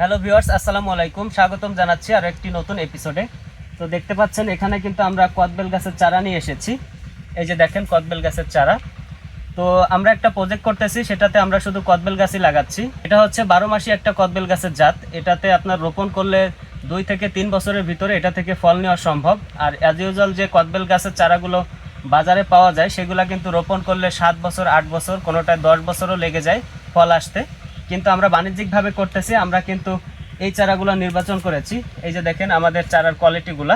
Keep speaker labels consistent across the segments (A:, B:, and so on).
A: Hello viewers আসসালামু আলাইকুম। স্বাগতম জানাচ্ছি আর একটি নতুন এপিসোডে তো দেখতে পাচ্ছেন, এখানে কিন্তু আমরা কদবেল গাছের চারা নিয়ে এসেছি। এই যে দেখেন, কদবেল গাছের চারা। তো আমরা একটা প্রজেক্ট করতেছি, সেটাতে আমরা শুধু কদবেল গাছই লাগাচ্ছি। এটা হচ্ছে বারো মাসি একটা কদবেল গাছের জাত। এটাতে আপনার রোপণ করলে দুই থেকে তিন বছরের ভিতরে এটা থেকে ফল নেওয়া সম্ভব। আর অ্যাজ ইউজুয়াল যে কদবেল গাছের চারাগুলো বাজারে পাওয়া যায়, সেগুলো কিন্তু রোপণ করলে সাত বছর, আট বছর, কোনোটায় দশ বছরও লেগে যায় ফল আসতে। কিন্তু আমরা বাণিজ্যিকভাবে করতেছি, আমরা কিন্তু এই চারাগুলো নির্বাচন করেছি। এই যে দেখেন আমাদের চারার কোয়ালিটিগুলা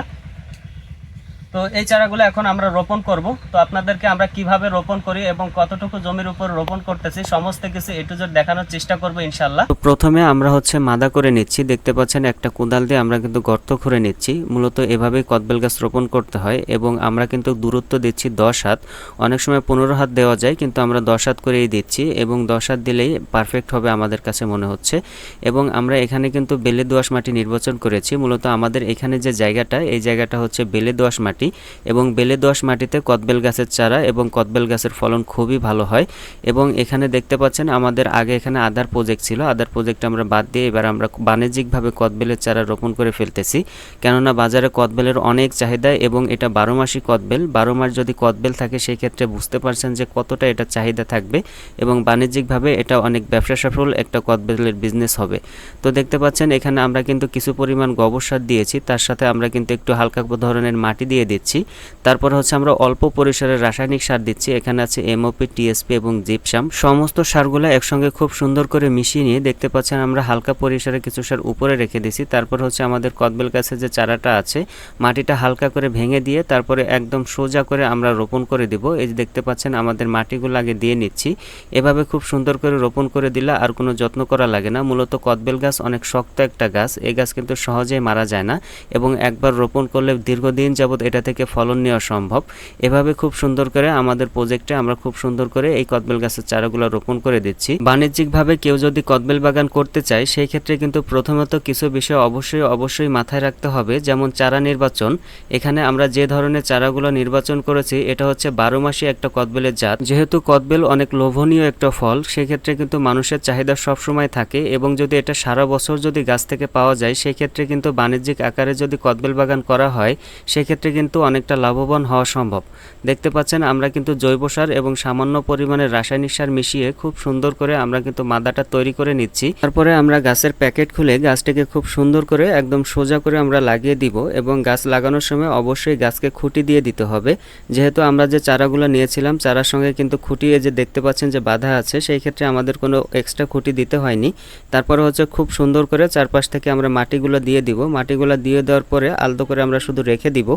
A: তো এই চারাগুলো এখন আমরা রোপণ করব। তো আপনাদেরকে আমরা কীভাবে রোপণ করি এবং কতটুকু জমির উপর রোপণ করতেছি, সমস্ত কিছু এ টু জেড দেখানোর চেষ্টা করব ইনশাল্লাহ প্রথমে আমরা হচ্ছে মাদা করে নিচ্ছি। দেখতে পাচ্ছেন একটা কোদাল দিয়ে আমরা কিন্তু গর্ত করে নিচ্ছি। মূলত এভাবেই কদবেল গাছ রোপণ করতে হয় এবং আমরা কিন্তু দূরত্ব দিচ্ছি দশ হাত। অনেক সময় পনেরো হাত দেওয়া যায়, কিন্তু আমরা দশ হাত করেই দিচ্ছি এবং দশ হাত দিলেই পারফেক্ট হবে আমাদের কাছে মনে হচ্ছে। এবং আমরা এখানে কিন্তু বেলে দোআঁশ মাটি নির্বাচন করেছি। মূলত আমাদের এখানে যে জায়গাটা, এই জায়গাটা হচ্ছে বেলে দোআঁশ মাটি। এবং বেলে দোআঁশ মাটিতে কদবেল গাছের চারা এবং কদবেল গাছের ফলন খুবই ভালো হয় এবং এখানে দেখতে পাচ্ছেন আমাদের আগে এখানে আদার প্রজেক্ট ছিল। আদার প্রজেক্ট আমরা বাদ দিয়ে এবার আমরা বাণিজ্যিকভাবে কদবেলের চারা রোপণ করে ফেলতেছি। কেননা বাজারে কদবেলের অনেক চাহিদা এবং এটা বারো মাসই কদবেল। বারো মাস যদি কদবেল থাকে সেই ক্ষেত্রে বুঝতে পারছেন যে কতটা এটা চাহিদা থাকবে এবং বাণিজ্যিকভাবে এটা অনেক ব্যবসা সফল একটা কদবেলের বিজনেস হবে। তো দেখতে পাচ্ছেন এখানে আমরা কিন্তু কিছু পরিমাণ গোবর সার দিয়েছি। তার সাথে আমরা কিন্তু একটু হালকা ধরনের মাটি দিয়ে দিচ্ছি। তারপর হচ্ছে আমরা অল্প পরিসরে রাসায়নিক সার দিচ্ছি। এখানে আছে এমওপি টিএসপি এবং জিপসাম। সমস্ত সারগুলো একসঙ্গে খুব সুন্দর করে মিশিয়ে নিয়ে দেখতে পাচ্ছেন আমরা হালকা পরিসরে কিছু সার উপরে রেখে দিছি তারপর হচ্ছে আমাদের কদবেল গাছের যে চারাটা আছে, মাটিটা হালকা করে ভেঙে দিয়ে তারপরে একদম সোজা করে আমরা রোপণ করে দিব। এই যে দেখতে পাচ্ছেন আমাদের মাটিগুলো আগে দিয়ে নিচ্ছি। এভাবে খুব সুন্দর করে রোপণ করে দিলে আর কোনো যত্ন করা লাগে না। মূলত কদবেল গাছ অনেক শক্ত একটা গাছ। এই গাছ কিন্তু সহজেই মারা যায় না এবং একবার রোপণ করলে দীর্ঘদিন যাবৎ এটা থেকে ফলন নেওয়া সম্ভব। এভাবে খুব সুন্দর করে আমাদের প্রজেক্টে আমরা খুব সুন্দর করে এই কদবেল গাছের চারাগুলো রোপণ করে দিচ্ছি। বাণিজ্যিকভাবে কেউ যদি কদবেল বাগান করতে চায়, সেই ক্ষেত্রে কিন্তু প্রথমত কিছু বিষয় অবশ্যই অবশ্যই মাথায় রাখতে হবে, যেমন চারা নির্বাচন। এখানে আমরা যে ধরনের চারাগুলো নির্বাচন করেছি, এটা হচ্ছে বারো মাসি একটা কদবেলের জাত। যেহেতু কদবেল অনেক লোভনীয় একটা ফল, সেক্ষেত্রে কিন্তু মানুষের চাহিদা সবসময় থাকে এবং যদি এটা সারা বছর যদি গাছ থেকে পাওয়া যায়, সেক্ষেত্রে কিন্তু বাণিজ্যিক আকারে যদি কদবেল বাগান করা হয়, সেক্ষেত্রে কিন্তু অনেকটা লাভবান হওয়া সম্ভব। দেখতে পাচ্ছেন, আমরা কিন্তু জৈব সার এবং সামান্য পরিমাণে রাসায়নিক সার মিশিয়ে খুব সুন্দর করে আমরা কিন্তু মাদাটা তৈরি করে নিচ্ছি। তারপরে আমরা গাছের প্যাকেট খুলে গাছটিকে খুব সুন্দর করে একদম সোজা করে আমরা লাগিয়ে দিব এবং গাছ লাগানোর সময় অবশ্যই গাছকে খুঁটি দিয়ে দিতে হবে। যেহেতু আমরা যে চারাগুলো নিয়েছিলাম, চারার সঙ্গে কিন্তু খুঁটি এই যে দেখতে পাচ্ছেন যে বাধা আছে, সেই ক্ষেত্রে আমাদের কোনো এক্সট্রা খুঁটি দিতে হয়নি। তারপরে হচ্ছে খুব সুন্দর করে চারপাশ থেকে আমরা মাটিগুলো দিয়ে দিব। মাটিগুলো দিয়ে দেওয়ার পরে আলতো করে আমরা শুধু রেখে দিব।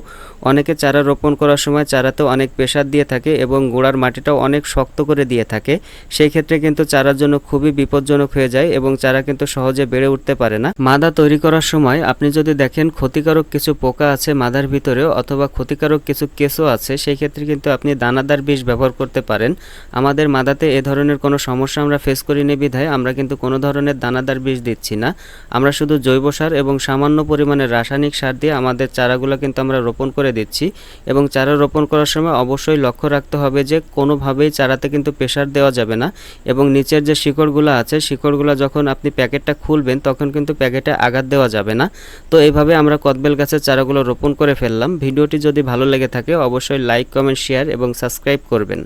A: অনেকে চারা রোপণ করার সময় চারাতে অনেক প্রেশার দিয়ে থাকে এবং গোড়ার মাটিটাও অনেক শক্ত করে দিয়ে থাকে। সেই ক্ষেত্রে কিন্তু চারার জন্য খুবই বিপজ্জনক হয়ে যায় এবং চারা কিন্তু সহজে বেড়ে উঠতে পারে না। মাদা তৈরি করার সময় আপনি যদি দেখেন ক্ষতিকারক কিছু পোকা আছে মাদার ভিতরেও অথবা ক্ষতিকারক কিছু কেঁচো আছে, সেই ক্ষেত্রে কিন্তু আপনি দানাদার বিষ ব্যবহার করতে পারেন। আমাদের মাদাতে এ ধরনের কোনো সমস্যা আমরা ফেস করিনি বিধায় আমরা কিন্তু কোনো ধরনের দানাদার বিষ দিচ্ছি না। আমরা শুধু জৈব সার এবং সামান্য পরিমাণে রাসায়নিক সার দিয়ে আমাদের চারাগুলো কিন্তু আমরা রোপণ করে দিচ্ছি এবং চারা রোপণ করার সময় অবশ্যই লক্ষ্য রাখতে হবে যে কোনোভাবেই চারাতে কিন্তু প্রেশার দেওয়া যাবে না এবং নিচের যে শিকড়গুলো আছে, শিকড়গুলো যখন আপনি প্যাকেটটা খুলবেন তখন কিন্তু প্যাকেটে আঘাত দেওয়া যাবে না। তো এইভাবে আমরা কদবেল গাছের চারাগুলো রোপণ করে ফেললাম। ভিডিওটি যদি ভালো লেগে থাকে অবশ্যই লাইক, কমেন্ট, শেয়ার এবং সাবস্ক্রাইব করবেন।